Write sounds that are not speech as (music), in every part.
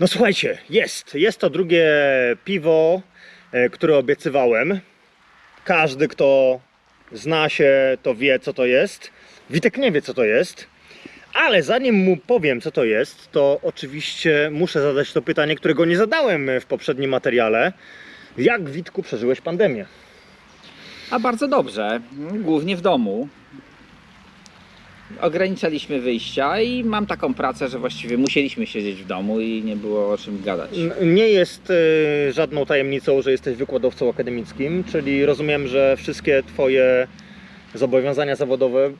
No słuchajcie, jest. Jest to drugie piwo, e, które obiecywałem. Każdy, kto zna się, to wie, co to jest. Witek nie wie, co to jest. Ale zanim mu powiem, co to jest, to oczywiście muszę zadać to pytanie, którego nie zadałem w poprzednim materiale. Jak, Witku, przeżyłeś pandemię? A bardzo dobrze, głównie w domu. Ograniczaliśmy wyjścia i mam taką pracę, że właściwie musieliśmy siedzieć w domu i nie było o czym gadać. Nie jest e, żadną tajemnicą, że jesteś wykładowcą akademickim, czyli rozumiem, że wszystkie Twoje zobowiązania zawodowe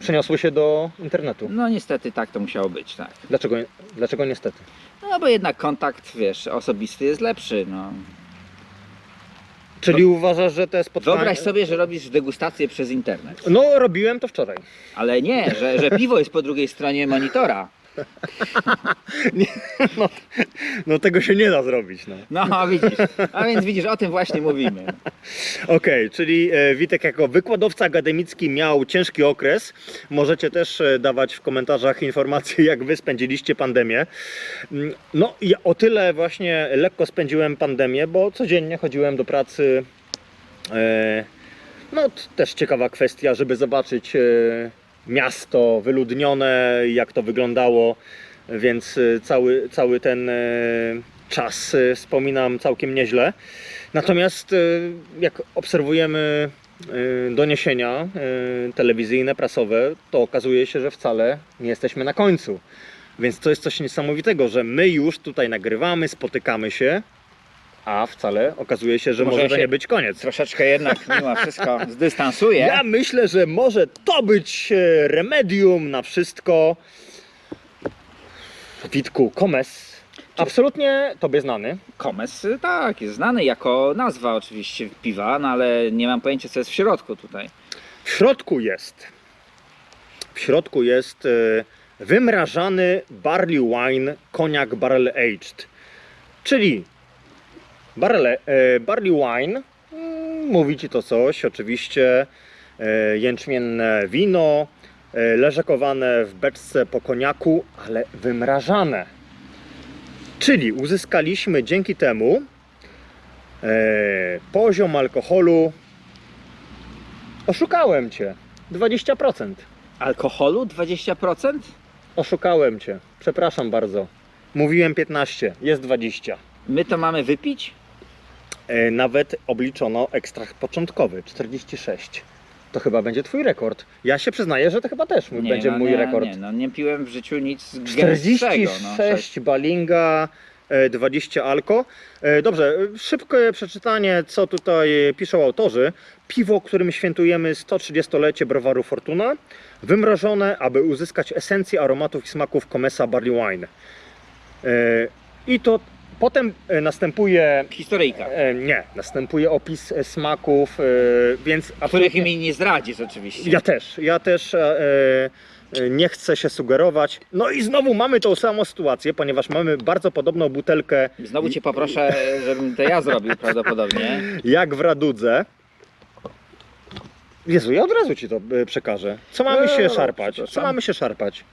przeniosły się do internetu. No niestety tak to musiało być, tak. Dlaczego, dlaczego niestety? No bo jednak kontakt, wiesz, osobisty jest lepszy, no. Czyli uważasz, że te spotkania... Wyobraź sobie, że robisz degustację przez internet. No, robiłem to wczoraj. Ale nie, że, że piwo jest po drugiej stronie monitora. (laughs) Nie, no, no tego się nie da zrobić. No. No widzisz, a więc widzisz, o tym właśnie mówimy. Okej, czyli e, Witek jako wykładowca akademicki miał ciężki okres. Możecie też e, dawać w komentarzach informacje, jak wy spędziliście pandemię. Mm, No i o tyle właśnie lekko spędziłem pandemię, bo codziennie chodziłem do pracy. E, No t- też ciekawa kwestia, żeby zobaczyć e, miasto wyludnione, jak to wyglądało, więc e, cały, cały ten e, czas e, wspominam całkiem nieźle. Natomiast jak obserwujemy doniesienia telewizyjne, prasowe, to okazuje się, że wcale nie jesteśmy na końcu. Więc to jest coś niesamowitego, że my już tutaj nagrywamy, spotykamy się, a wcale okazuje się, że Może może to się- nie być koniec. Troszeczkę jednak mimo wszystko zdystansuję. Ja myślę, że może to być e, remedium na wszystko. Witku, Komes, absolutnie tobie znany. Komes, y, tak, jest znany jako nazwa oczywiście piwa, no ale nie mam pojęcia co jest w środku tutaj. W środku jest. W środku jest e, wymrażany barley wine koniak barrel aged. Czyli barrel, e, barley wine, mm, mówi ci to coś, oczywiście e, jęczmienne wino, e, leżakowane w beczce po koniaku, ale wymrażane. Czyli uzyskaliśmy dzięki temu e, poziom alkoholu Oszukałem cię. 20%. Alkoholu 20%? Oszukałem cię. Przepraszam bardzo. Mówiłem 15, jest 20. My to mamy wypić? E, nawet obliczono ekstrakt początkowy 46. To chyba będzie twój rekord. Ja się przyznaję, że to chyba też mój, będzie no, mój nie, rekord. Nie, no nie piłem w życiu nic gęstszego. 46 No, balinga, e, 20 alko. E, Dobrze, e, szybkie przeczytanie, co tutaj piszą autorzy. Piwo, którym świętujemy 130-lecie browaru Fortuna, wymrożone, aby uzyskać esencję aromatów i smaków Comesa Barley Wine. E, I to potem e, następuje... Historyjka. e, Nie, następuje opis e, smaków, e, więc Których mi nie zdradzisz oczywiście. ja też, ja też e, nie chcę się sugerować. No i znowu mamy tą samą sytuację, ponieważ mamy bardzo podobną butelkę Znowu cię poproszę, żebym to ja zrobił prawdopodobnie. jak w Radudze. Jezu, ja od razu ci to przekażę. Co mamy się Eee, szarpać? Co mamy się szarpać?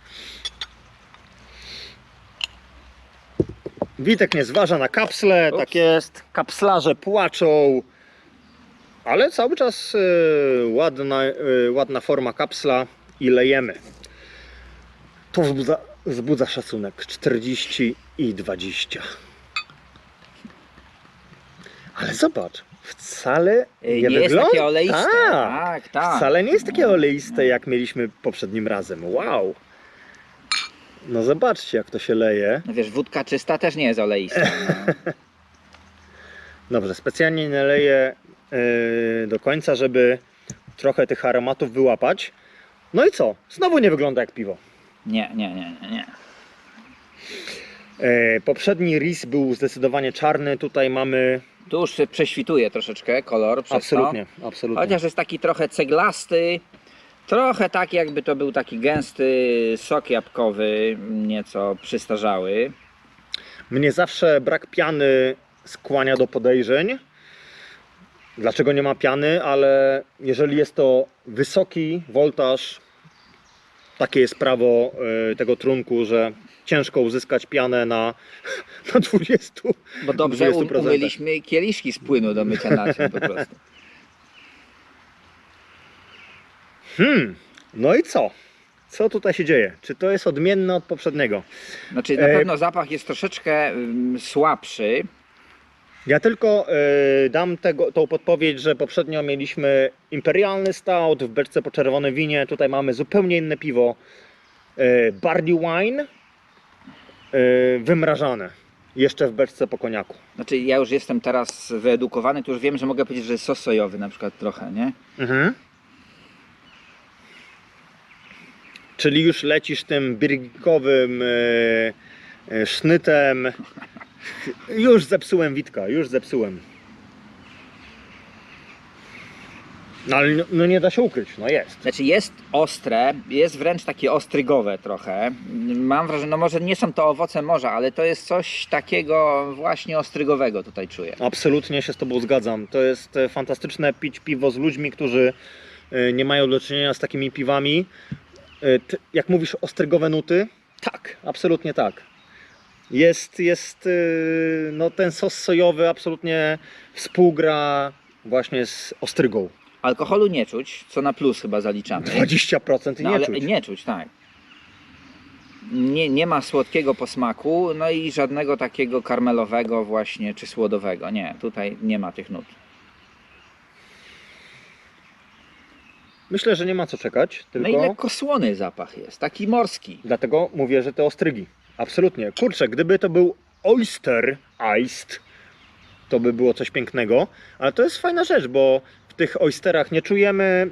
Witek nie zważa na kapsle, Ups. tak jest. Kapslarze płaczą. Ale cały czas e, ładna, e, ładna forma kapsla i lejemy. To wzbudza, wzbudza szacunek. 40 i 20. Ale zobacz, wcale Ej, nie, nie jest wygląda... takie oleiste. Tak, Tak, tak. Wcale nie jest takie oleiste, jak mieliśmy poprzednim razem. Wow. No zobaczcie, jak to się leje. No wiesz, wódka czysta też nie jest oleista. No. (laughs) Dobrze, specjalnie nie leję yy, do końca, żeby trochę tych aromatów wyłapać. No i co? Znowu nie wygląda jak piwo. Nie, nie, nie, nie, nie. E, poprzedni ris był zdecydowanie czarny, tutaj mamy Tu już prześwituje troszeczkę kolor przez absolutnie, to. absolutnie. Chociaż jest taki trochę ceglasty. Trochę tak jakby to był taki gęsty sok jabłkowy, nieco przystarzały. Mnie zawsze brak piany skłania do podejrzeń. Dlaczego nie ma piany, ale jeżeli jest to wysoki woltaż Takie jest prawo e, tego trunku, że ciężko uzyskać pianę na, (laughs) na 20. Bo dobrze um, 20%. umyliśmy kieliszki z płynu do mycia naczyń po prostu. Hmm, no i co? Co tutaj się dzieje? Czy to jest odmienne od poprzedniego? Znaczy na E, pewno zapach jest troszeczkę słabszy. Ja tylko e, dam tego, tą podpowiedź, że poprzednio mieliśmy imperialny stout w beczce po czerwonym winie. Tutaj mamy zupełnie inne piwo. E, barley wine e, wymrażane. Jeszcze w beczce po koniaku. Znaczy ja już jestem teraz wyedukowany, to już wiem, że mogę powiedzieć, że jest sos sojowy na przykład trochę, nie? Mhm. Czyli już lecisz tym birgikowym e, e, sznytem. Już zepsułem Witka, już zepsułem. No ale no- no nie da się ukryć, no jest. Znaczy jest ostre, jest wręcz takie ostrygowe trochę. Mam wrażenie, no może nie są to owoce morza, ale to jest coś takiego właśnie ostrygowego tutaj czuję. Absolutnie się z Tobą zgadzam. To jest e, fantastyczne pić piwo z ludźmi, którzy nie mają do czynienia z takimi piwami. E, Jak mówisz ostrygowe nuty? Tak, absolutnie tak. Jest, jest e, no ten sos sojowy absolutnie współgra właśnie z ostrygą. Alkoholu nie czuć, co na plus chyba zaliczamy. 20% i No, nie ale czuć. nie czuć, tak. Nie, nie ma słodkiego posmaku, no i żadnego takiego karmelowego właśnie, czy słodowego. Nie, tutaj nie ma tych nut. Myślę, że nie ma co czekać, tylko No i lekko słony zapach jest, taki morski. dlatego mówię, że te ostrygi. Absolutnie. Kurczę, gdyby to był oyster iced, to by było coś pięknego, ale to jest fajna rzecz, bo w tych oysterach nie czujemy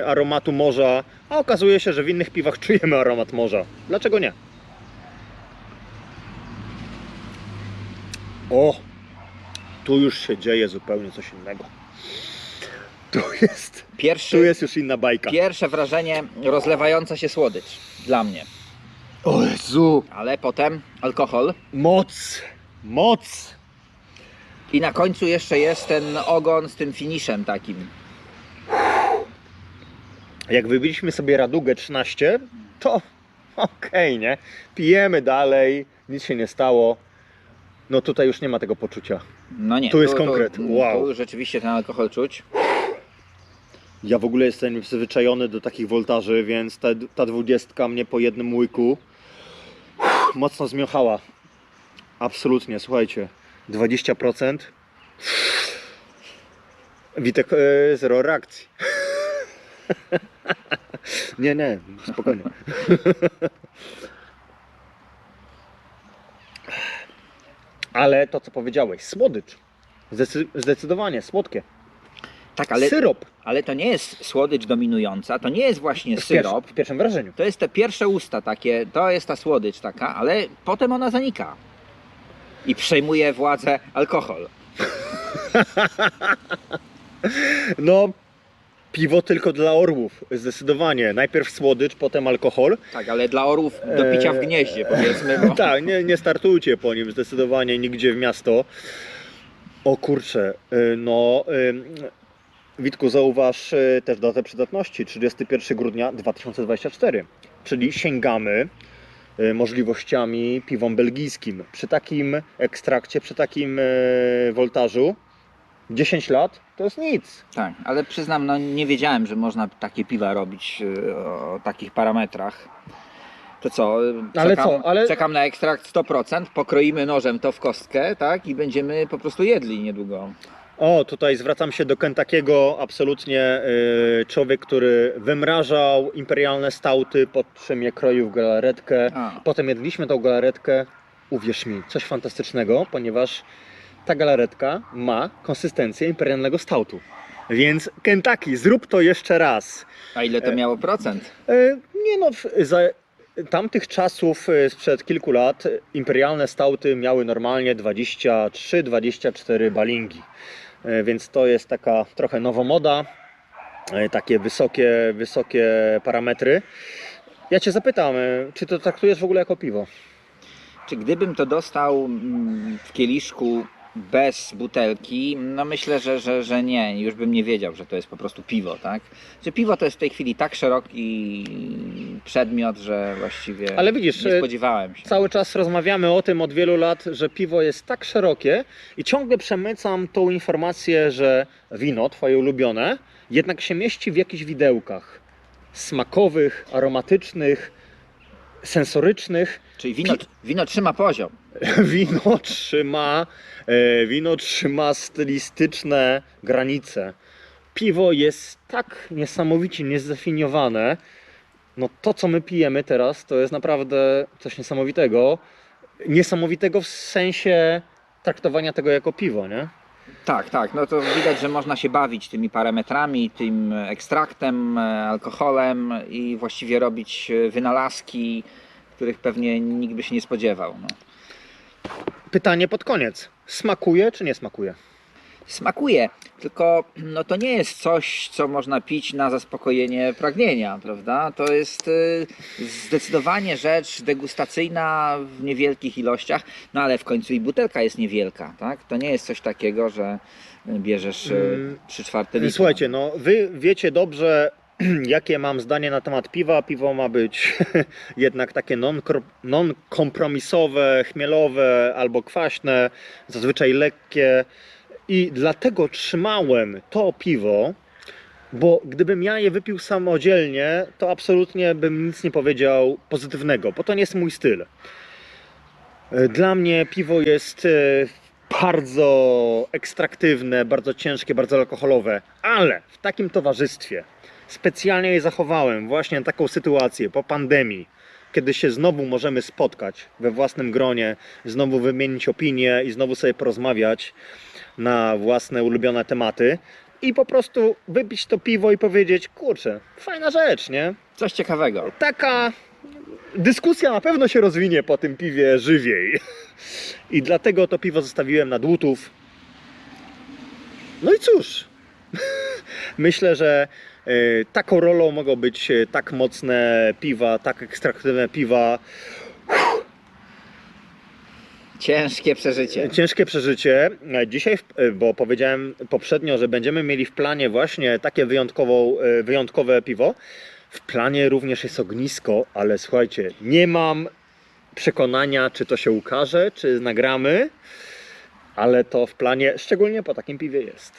e, aromatu morza, a okazuje się, że w innych piwach czujemy aromat morza. Dlaczego nie? O! Tu już się dzieje zupełnie coś innego. Tu jest, Pierwszy, tu jest już inna bajka. Pierwsze wrażenie rozlewająca się słodycz dla mnie, O Jezu! ale potem alkohol Moc! Moc! i na końcu jeszcze jest ten ogon z tym finiszem takim. Jak wybiliśmy sobie Radugę 13, to okej, nie? Pijemy dalej, nic się nie stało. No tutaj już nie ma tego poczucia. No nie, Tu jest konkret, wow. tu rzeczywiście ten alkohol czuć. Ja w ogóle jestem przyzwyczajony do takich woltaży, więc ta, ta dwudziestka mnie po jednym łyku mocno zmiochała. Absolutnie, słuchajcie, 20%. Witek, e, zero reakcji. (laughs) nie, nie, spokojnie. (laughs) Ale to, co powiedziałeś, słodycz. Zdecy- zdecydowanie, słodkie. Tak, ale, Syrop. ale to nie jest słodycz dominująca, to nie jest właśnie W, syrop. w pierwszym wrażeniu. To jest te pierwsze usta takie, to jest ta słodycz taka, ale potem ona zanika. I przejmuje władzę alkohol. (laughs) No, piwo tylko dla orłów, zdecydowanie. Najpierw słodycz, potem alkohol. Tak, ale dla orłów do picia w Eee, gnieździe powiedzmy. Bo... (laughs) Tak, nie, nie startujcie po nim zdecydowanie nigdzie w miasto. O kurczę, y, no... Witku, zauważ y, też datę przydatności, 31 grudnia 2024, czyli sięgamy y, możliwościami piwom belgijskim. Przy takim ekstrakcie, przy takim y, woltażu 10 lat to jest nic. Tak, ale przyznam, no nie wiedziałem, że można takie piwa robić o takich parametrach. To co? y, Ale czekam, co, ale- czekam na ekstrakt 100%, pokroimy nożem to w kostkę, tak? I będziemy po prostu jedli niedługo. O, tutaj zwracam się do Kentakiego. Absolutnie y, człowiek, który wymrażał imperialne stauty, po czym je kroił w galaretkę. A. Potem jedliśmy tą galaretkę. Uwierz mi, coś fantastycznego, ponieważ ta galaretka ma konsystencję imperialnego stautu. Więc Kentucky, zrób to jeszcze raz. A ile to E, miało procent? E, Nie no, w- za tamtych czasów e, sprzed kilku lat imperialne stauty miały normalnie 23-24 balingi. E, Więc to jest taka trochę nowomoda, e, takie wysokie, wysokie parametry. Ja Cię zapytam, e, czy to traktujesz w ogóle jako piwo? Czy gdybym to dostał mm, w kieliszku bez butelki, no myślę, że, że, że nie, już bym nie wiedział, że to jest po prostu piwo, tak? Że piwo to jest w tej chwili tak szeroki przedmiot, że właściwie Ale widzisz, nie spodziewałem się. Cały czas rozmawiamy o tym od wielu lat, że piwo jest tak szerokie i ciągle przemycam tą informację, że wino, twoje ulubione, jednak się mieści w jakichś widełkach smakowych, aromatycznych, sensorycznych. Czyli wino, wino trzyma poziom. (laughs) Wino trzyma, e, wino trzyma stylistyczne granice. Piwo jest tak niesamowicie niezdefiniowane. No to, co my pijemy teraz, to jest naprawdę coś niesamowitego. Niesamowitego w sensie traktowania tego jako piwo, nie? Tak, tak. No to widać, że można się bawić tymi parametrami, tym ekstraktem, e, alkoholem i właściwie robić e, wynalazki, których pewnie nikt by się nie spodziewał. No. Pytanie pod koniec. Smakuje czy nie smakuje? Smakuje, tylko no to nie jest coś, co można pić na zaspokojenie pragnienia, prawda? To jest y, zdecydowanie rzecz degustacyjna w niewielkich ilościach, no ale w końcu i butelka jest niewielka, tak? To nie jest coś takiego, że bierzesz Mm, 3 czwarte litra. Słuchajcie, no wy wiecie dobrze, (clears throat) jakie mam zdanie na temat piwa. Piwo ma być (laughs) jednak takie non- non-kompromisowe, chmielowe albo kwaśne, zazwyczaj lekkie. I dlatego trzymałem to piwo, bo gdybym ja je wypił samodzielnie, to absolutnie bym nic nie powiedział pozytywnego, bo to nie jest mój styl. Dla mnie piwo jest e, bardzo ekstraktywne, bardzo ciężkie, bardzo alkoholowe, ale w takim towarzystwie specjalnie je zachowałem właśnie na taką sytuację po pandemii, kiedy się znowu możemy spotkać we własnym gronie, znowu wymienić opinie i znowu sobie porozmawiać na własne ulubione tematy i po prostu wypić to piwo i powiedzieć, kurczę, fajna rzecz, nie? Coś ciekawego. taka dyskusja na pewno się rozwinie po tym piwie żywiej. I dlatego to piwo zostawiłem na dłutów. No i cóż, (laughs) myślę, że taką rolą mogą być e, tak mocne piwa, tak ekstraktywne piwa. Ciężkie przeżycie. Ciężkie przeżycie. E, Dzisiaj, e, bo powiedziałem poprzednio, że będziemy mieli w planie właśnie takie wyjątkową, e, wyjątkowe piwo. W planie również jest ognisko, ale słuchajcie, nie mam przekonania, czy to się ukaże, czy nagramy, ale to w planie, szczególnie po takim piwie jest.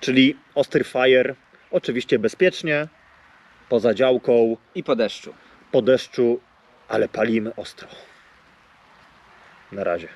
Czyli ostry fire, oczywiście bezpiecznie, poza działką, I po deszczu. po deszczu, ale palimy ostro. Na razie.